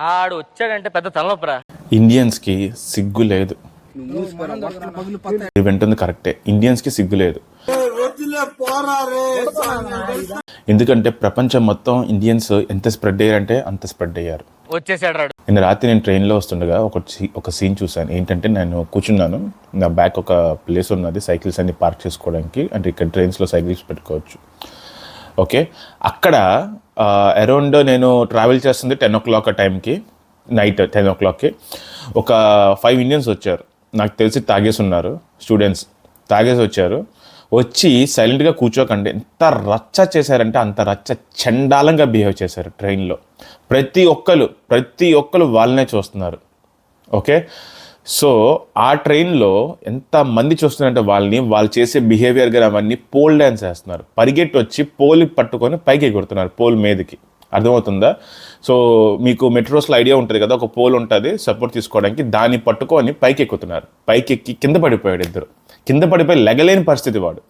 ఆడు వచ్చాడంటే పెద్ద తలనొప్పరా? ఇండియన్స్కి సిగ్గు లేదు. వింటుంది కరెక్టే. ఇండియన్స్కి సిగ్గు లేదు. ఎందుకంటే ప్రపంచం మొత్తం ఇండియన్స్ ఎంత స్ప్రెడ్ అయ్యారంటే అంత స్ప్రెడ్ అయ్యారు. వచ్చేసాడు రాడు. నిన్న రాత్రి నేను ట్రైన్లో వస్తుండగా ఒక సీ- ఒక సీన్ చూశాను. ఏంటంటే నేను కూర్చున్నాను. నా బ్యాక్ ఒక ప్లేస్ ఉన్నది. సైకిల్స్ అన్ని పార్క్ చేసుకోవడానికి. అంటే ఇక్కడ ట్రైన్స్లో సైకిల్స్ పెట్టుకోవచ్చు. ఓకే అక్కడ అరౌండ్ నేను ట్రావెల్ చేస్తుంది టెన్ ఓ క్లాక్ ఆ టైంకి నైట్ టెన్ ఓ క్లాక్కి ఒక ఫైవ్ ఇండియన్స్ వచ్చారు. నాకు తెలిసి తాగేసి ఉన్నారు స్టూడెంట్స్ తాగేసి వచ్చారు. వచ్చి సైలెంట్గా కూర్చోకండి. ఎంత రచ్చ చేశారంటే అంత రచ్చ చండాలంగా బిహేవ్ చేశారు ట్రైన్లో ప్రతి ఒక్కరు ప్రతి ఒక్కరు వాళ్ళనే చూస్తున్నారు. ఓకే? సో ఆ ట్రైన్లో ఎంత మంది చూస్తున్నారంటే వాళ్ళని వాళ్ళు చేసే బిహేవియర్ కానీ అవన్నీ పోల్ డ్యాన్స్ వేస్తున్నారు పరిగెట్టి వచ్చి పోల్ పట్టుకొని పైకి ఎగురుతున్నారు పోల్ మీదకి. అర్థమవుతుందా? సో మీకు మెట్రోస్లో ఐడియా ఉంటుంది కదా ఒక పోల్ ఉంటుంది సపోర్ట్ తీసుకోవడానికి దాన్ని పట్టుకొని పైకి ఎక్కుతున్నారు. పైకి ఎక్కి కింద పడిపోయాడు ఇద్దరు. కింద పడిపోయి లెగలేని పరిస్థితి వాడు.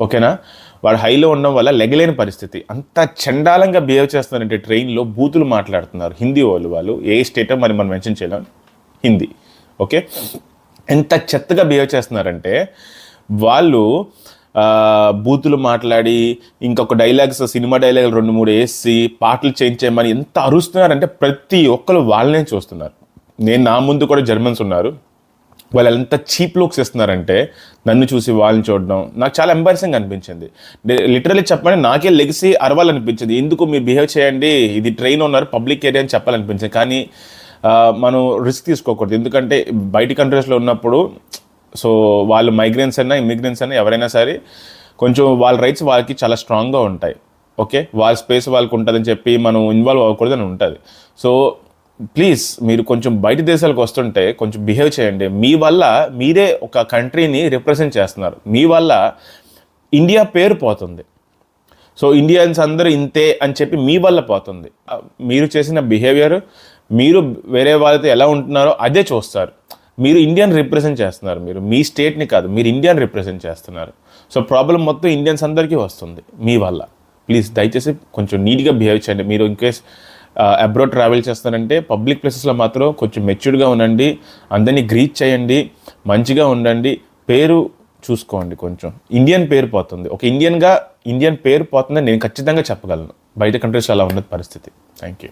ఓకేనా? వాడు హైలో ఉండడం వల్ల లెగలేని పరిస్థితి. అంత చండాలంగా బిహేవ్ చేస్తున్నారంటే ట్రైన్లో బూతులు మాట్లాడుతున్నారు. హిందీ వాళ్ళు వాళ్ళు. ఏ స్టేటో మరి మనం మెన్షన్ చేయలేం? హిందీ. ఓకే? ఎంత చెత్తగా బిహేవ్ చేస్తున్నారంటే వాళ్ళు బూతులు మాట్లాడి ఇంకొక డైలాగ్స్ సినిమా డైలాగులు రెండు మూడు వేసి పాటలు చేయించేయమని ఎంత అరుస్తున్నారంటే ప్రతి ఒక్కరు వాళ్ళనే చూస్తున్నారు. నేను నా ముందు కూడా జర్మన్స్ ఉన్నారు. వాళ్ళు ఎంత చీప్ లుక్స్ ఇస్తున్నారంటే నన్ను చూసి వాళ్ళని చూడడం నాకు చాలా ఎంబారసింగ్ అనిపించింది. లిటరలీ చెప్పండి నాకే లెగసీ అరవాలనిపించింది. ఎందుకు మీరు బిహేవ్ చేయండి? ఇది ట్రైన్ ఉన్నారు పబ్లిక్ ఏరియా అని చెప్పాలనిపించింది. కానీ మనం రిస్క్ తీసుకోకూడదు. ఎందుకంటే బయట కంట్రీస్లో ఉన్నప్పుడు సో వాళ్ళు మైగ్రెన్స్ అయినా ఇమిగ్రెంట్స్ అయినా ఎవరైనా సరే కొంచెం వాళ్ళ రైట్స్ వాళ్ళకి చాలా స్ట్రాంగ్గా ఉంటాయి. ఓకే? వాళ్ళ స్పేస్ వాళ్ళకి ఉంటుందని చెప్పి మనం ఇన్వాల్వ్ అవ్వకూడదని ఉంటుంది. సో ప్లీజ్ మీరు కొంచెం బయట దేశాలకు వస్తుంటే కొంచెం బిహేవ్ చేయండి. మీ వల్ల మీరే ఒక కంట్రీని రిప్రజెంట్ చేస్తున్నారు. మీ వల్ల ఇండియా పేరు పోతుంది. సో ఇండియన్స్ అందరూ ఇంతే అని చెప్పి మీ వల్ల పోతుంది. మీరు చేసిన బిహేవియర్ మీరు వేరే వాళ్ళతో ఎలా ఉంటున్నారో అదే చూస్తారు. మీరు ఇండియన్ రిప్రజెంట్ చేస్తున్నారు. మీరు మీ స్టేట్ని కాదు మీరు ఇండియన్ రిప్రజెంట్ చేస్తున్నారు. సో ప్రాబ్లం మొత్తం ఇండియన్స్ అందరికీ వస్తుంది మీ వల్ల. ప్లీజ్ దయచేసి కొంచెం నీట్గా బిహేవ్ చేయండి. మీరు ఇన్కేస్ అబ్రాడ్ ట్రావెల్ చేస్తారంటే పబ్లిక్ ప్లేసెస్లో మాత్రం కొంచెం మెచ్యూర్డ్గా ఉండండి అందరినీ గ్రీట్ చేయండి మంచిగా ఉండండి. పేరు చూసుకోండి కొంచెం. ఇండియన్ పేరు పోతుంది. ఒక ఇండియన్గా ఇండియన్ పేరు పోతుందని నేను ఖచ్చితంగా చెప్పగలను. బయట కంట్రీస్లో అలా ఉన్నది పరిస్థితి. Thank you